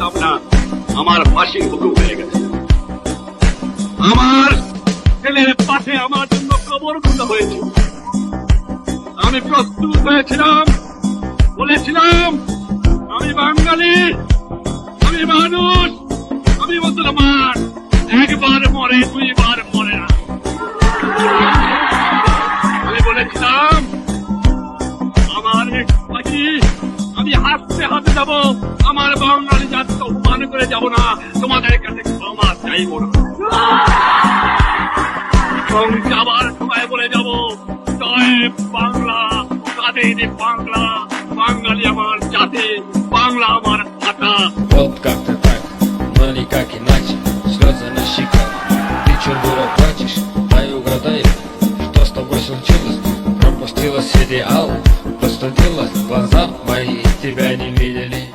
করতাম না আমার ফাঁসির হুকুম হয়ে গেছে। আমার ছেলের পাশে আমার জন্য কবর খোঁজা হয়েছে। আমি প্রস্তুত হয়েছিলাম, বলেছিলাম, আমি বাঙালি, আমি মানুষ, আমি মুসলমান। একবার মরে, দুইবার মরে না। আমি বলেছিলাম, আমার পাখি আমি হাতে হাতে যাব আমার বাঙালি জাতিকে অপমান করে যাব না তোমাদের কাছে ক্ষমা চাইব না আবার সবাই বলে যাব জয় বাংলা তাদের বাংলা বাঙালি আমার জাতি বাংলা আমার ভাষা Вот как-то так, но никак иначе Слезы на щеках, ты че дура плачешь? Дай угадай, что с тобой случилось? Пропустила сериал поступила, глаза мои тебя не видели.